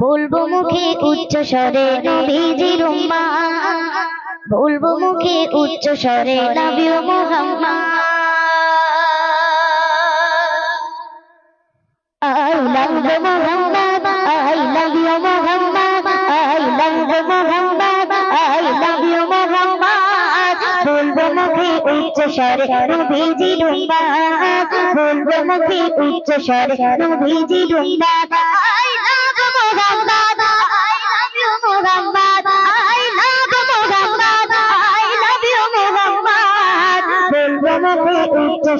বলব মুখে উচ্চ স্বরে নবীজির উম্মা বলব মুখে উচ্চ স্বরে নবী Mohammad I love Muhammad, I love you Muhammad, I love Muhammad, I love you Muhammad. বলব মুখে উচ্চ স্বরে নবীজি রুম্বাদ বলব মুখে উচ্চ স্বরে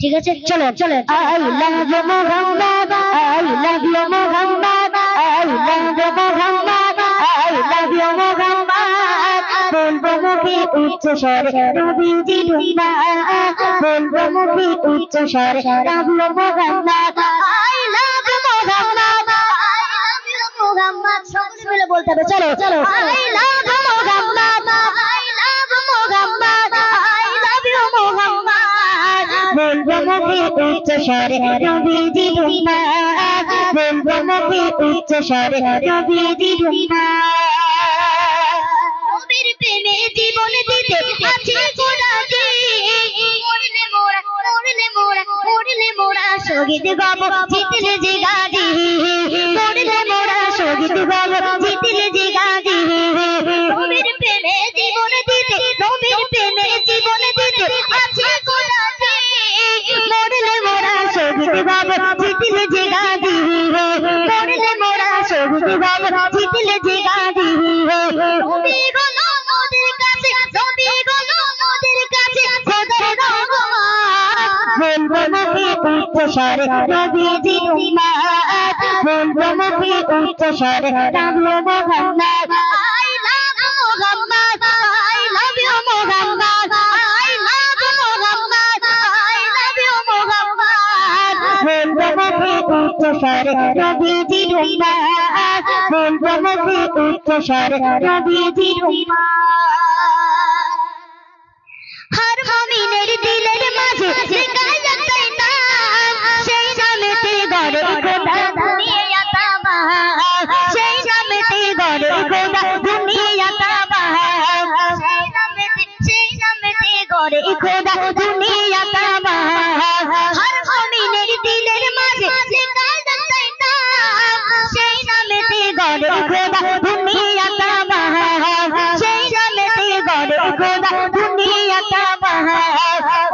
ঠিক আছে? চলো চলো। I love you Mohammad I love you Mohammad I love you Mohammad I love you Mohammad বলব মুখে উচ্চ স্বরে নবীজি ডুম্বা বলব মুখে উচ্চ স্বরে Mohammad I love you Mohammad I love you Mohammad সকলে মিলে বলতে হবে। চলো চলো। আই লাভ উচ্চ স্বরে নবীজি ডুম্বা বলব নবী উচ্চ স্বরে নবীজি ডুম্বা নবীর প্রেমে জীবন দিতে আছে কোরআনে মরলে মোরা মরলে মোরা মরলে মোরা। শহীদ গাব জিতলে যে গাজি গাব জিতলে যে কাছে কাছে খোদার রহমত বলব মুখে উচ্চ স্বরে নবীজি উম্মত বলব মুখে উচ্চ স্বরে নবী মোহাম্মদ স্বরে নবীজি উম্মত বলব মুখে উচ্চ স্বরে নবীজি উম্মত হর মুমিনের দিলের মাঝে নামেতে গড়ে খোদা দুনিয়া তামাম সেই নামেতে গড়ে খোদা দুনিয়া তামাম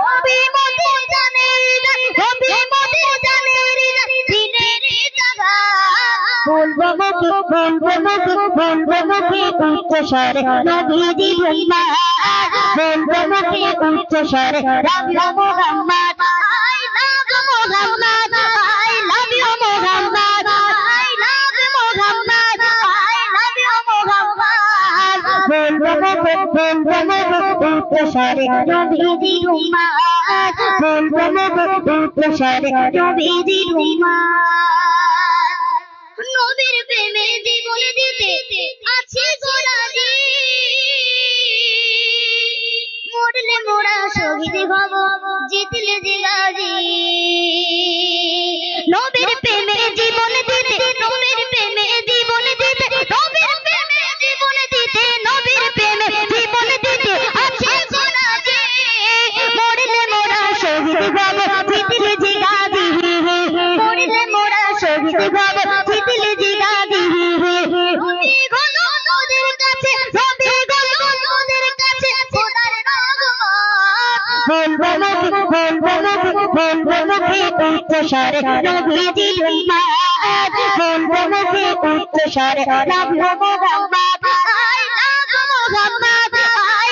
নবী মোদের জানের নবী মোদের জানের দিনের জাগা। বলব মুখে বলব মুখে বলব মুখে উচ্চ স্বরে নবীজি উম্মাদ বলব মুখে উচ্চ স্বরে রাবি মোহাম্মদ। স্বরে নবীজি উম্মাদ বলব মুখে নবীজি উম্মাদ নবীর প্রেমে জীবন দিতে আছে গোরাজি মরলে মোরা শহীদ হব জিতলে যে বলব মুখে বলব মুখে বলব মুখে উচ্চ স্বরে নবীজি উম্মাদ বলব মুখে উচ্চ স্বরে love Mohammad I love Mohammad I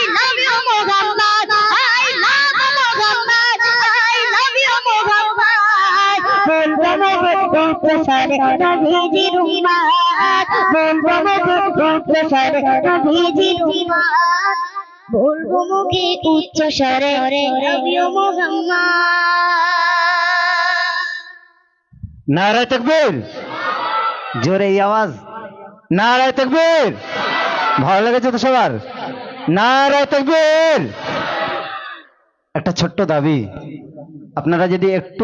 বলব মুখে উচ্চ স্বরে। মুহাম্মদ। নারায় তকবীর। জোরে এই আওয়াজ। নারায় তকবীর। ভালো লেগেছে তো সবার? নারায় তকবীর। একটা ছোট্ট দাবি। আপনারা যদি একটু